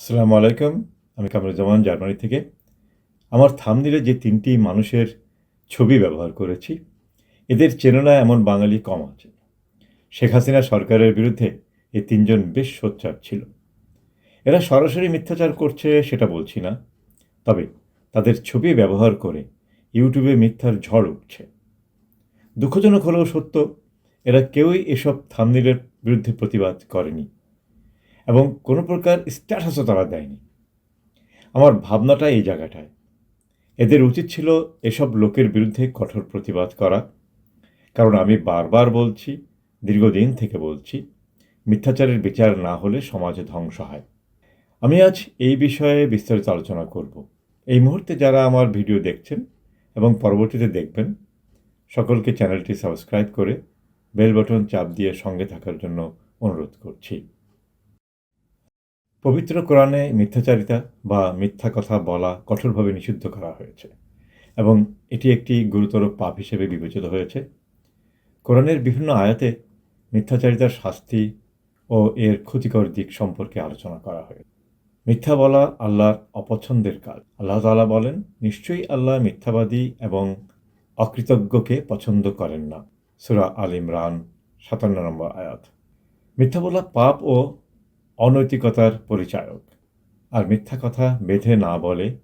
আসসালামু আলাইকুম। আমি কামরুজ্জামান জার্মানি থেকে। আমার থামনিলে যে তিনটি মানুষের ছবি ব্যবহার করেছি, এদের চেননা এমন বাঙালি কম আছে। শেখ হাসিনা সরকারের বিরুদ্ধে এই তিনজন বেশ সোচ্চার ছিল। এরা সরাসরি মিথ্যাচার করছে সেটা বলছি না, তবে তাদের ছবি ব্যবহার করে ইউটিউবে মিথ্যার ঝড় উঠছে। দুঃখজনক হলেও সত্য, এরা কেউই এসব থামনিলের বিরুদ্ধে প্রতিবাদ করেনি। এবং কোনো প্রকার স্ট্যাটাসও তারা দেয়নি। আমার ভাবনাটা এই জায়গাটায়। এদের উচিত ছিল এসব লোকের বিরুদ্ধে কঠোর প্রতিবাদ করা। কারণ আমি বারবার বলছি, দীর্ঘদিন থেকে বলছি, মিথ্যাচারের বিচার না হলে সমাজে ধ্বংস হয়। আমি আজ এই বিষয়ে বিস্তারিত আলোচনা করব। এই মুহূর্তে যারা আমার ভিডিও দেখছেন এবং পরবর্তীতে দেখবেন, সকলকে চ্যানেলটি সাবস্ক্রাইব করে বেল বাটন চাপ দিয়ে সঙ্গে থাকার জন্য অনুরোধ করছি। পবিত্র কোরআনে মিথ্যাচারিতা বা মিথ্যা কথা বলা কঠোরভাবে নিষিদ্ধ করা হয়েছে এবং এটি একটি গুরুতর পাপ হিসেবে বিবেচিত হয়েছে। কোরআনের বিভিন্ন আয়াতে মিথ্যাচারিতার শাস্তি ও এর ক্ষতিকর দিক সম্পর্কে আলোচনা করা হয়েছে। মিথ্যা বলা আল্লাহর অপছন্দের কাজ। আল্লাহ তালা বলেন, নিশ্চয়ই আল্লাহ মিথ্যাবাদী এবং অকৃতজ্ঞকে পছন্দ করেন না। সুরা আল ইমরান সাতান্ন নম্বর আয়াত। মিথ্যা বলা পাপ ও অনৈতিকতার পরিচায়ক। আর মিথ্যা কথা বেঁধে না বলে,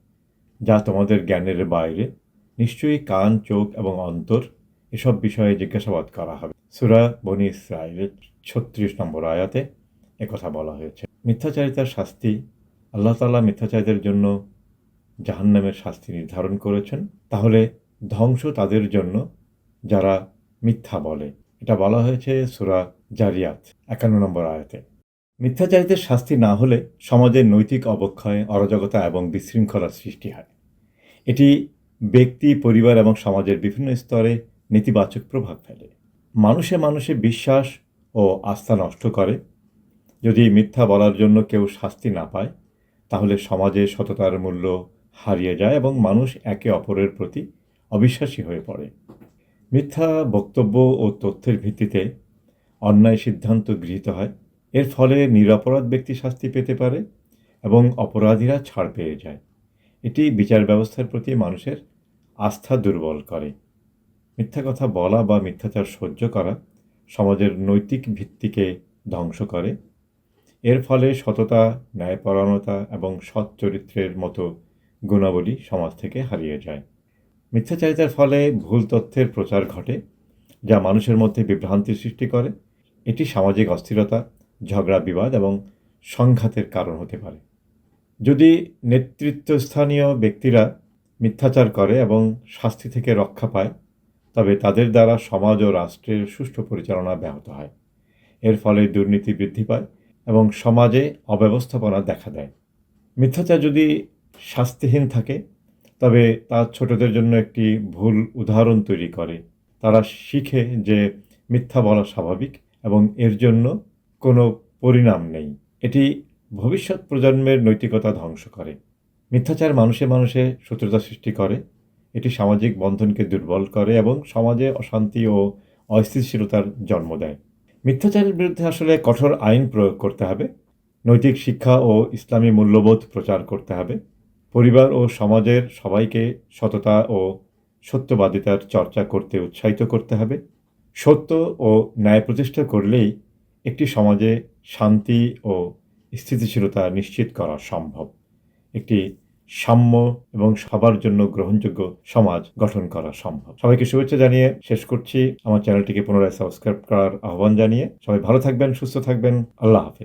যা তোমাদের জ্ঞানের বাইরে, নিশ্চয়ই কান, চোখ এবং অন্তর এসব বিষয়ে জিজ্ঞাসাবাদ করা হবে। সুরা বনি ইসরায়েলের ছত্রিশ নম্বর আয়াতে একথা বলা হয়েছে। মিথ্যাচারিতার শাস্তি, আল্লাহ তাআলা মিথ্যাচারিতার জন্য জাহান্নামের শাস্তি নির্ধারণ করেছেন। তাহলে ধ্বংস তাদের জন্য যারা মিথ্যা বলে। এটা বলা হয়েছে সুরা জারিয়াত, একান্ন নম্বর আয়াতে। মিথ্যাচারিতের শাস্তি না হলে সমাজের নৈতিক অবক্ষয়, অরাজকতা এবং বিশৃঙ্খলার সৃষ্টি হয়। এটি ব্যক্তি, পরিবার এবং সমাজের বিভিন্ন স্তরে নেতিবাচক প্রভাব ফেলে। মানুষে মানুষে বিশ্বাস ও আস্থা নষ্ট করে। যদি মিথ্যা বলার জন্য কেউ শাস্তি না পায়, তাহলে সমাজে সততার মূল্য হারিয়ে যায় এবং মানুষ একে অপরের প্রতি অবিশ্বাসী হয়ে পড়ে। মিথ্যা বক্তব্য ও তথ্যের ভিত্তিতে অন্যায় সিদ্ধান্ত গৃহীত হয়। এর ফলে নিরপরাধ ব্যক্তি শাস্তি পেতে পারে এবং অপরাধীরা ছাড় পেয়ে যায়। এটি বিচার ব্যবস্থার প্রতি মানুষের আস্থা দুর্বল করে। মিথ্যা কথা বলা বা মিথ্যাচার সহ্য করা সমাজের নৈতিক ভিত্তিকে ধ্বংস করে। এর ফলে সততা, ন্যায়পরায়ণতা এবং সৎ চরিত্রের মতো গুণাবলী সমাজ থেকে হারিয়ে যায়। মিথ্যাচারিতার ফলে ভুল তথ্যের প্রচার ঘটে যা মানুষের মধ্যে বিভ্রান্তির সৃষ্টি করে। এটি সামাজিক অস্থিরতা ঝগড়া, বিবাদ এবং সংঘাতের কারণ হতে পারে। যদি নেতৃত্বস্থানীয় ব্যক্তিরা মিথ্যাচার করে এবং শাস্তি থেকে রক্ষা পায়, তবে তাদের দ্বারা সমাজ ও রাষ্ট্রের সুষ্ঠু পরিচালনা ব্যাহত হয়। এর ফলে দুর্নীতি বৃদ্ধি পায় এবং সমাজে অব্যবস্থাপনা দেখা দেয়। মিথ্যাচার যদি শাস্তিহীন থাকে, তবে তা ছোটদের জন্য একটি ভুল উদাহরণ তৈরি করে। তারা শিখে যে মিথ্যা বলা স্বাভাবিক এবং এর জন্য কোনো পরিণাম নেই। এটি ভবিষ্যৎ প্রজন্মের নৈতিকতা ধ্বংস করে। মিথ্যাচার মানুষে মানুষে শত্রুতা সৃষ্টি করে। এটি সামাজিক বন্ধনকে দুর্বল করে এবং সমাজে অশান্তি ও অস্থিতিশীলতার জন্ম দেয়। মিথ্যাচারের বিরুদ্ধে আসলে কঠোর আইন প্রয়োগ করতে হবে। নৈতিক শিক্ষা ও ইসলামী মূল্যবোধ প্রচার করতে হবে। পরিবার ও সমাজের সবাইকে সততা ও সত্যবাদিতার চর্চা করতে উৎসাহিত করতে হবে। সত্য ও ন্যায় প্রতিষ্ঠা করলেই একটি সমাজে শান্তি ও স্থিতিশীলতা নিশ্চিত করা সম্ভব। একটি সাম্য এবং সবার জন্য গ্রহণযোগ্য সমাজ গঠন করা সম্ভব। সবাইকে শুভেচ্ছা জানিয়ে শেষ করছি। আমার চ্যানেলটিকে পুনরায় সাবস্ক্রাইব করার আহ্বান জানিয়ে সবাই ভালো থাকবেন, সুস্থ থাকবেন। আল্লাহ হাফিজ।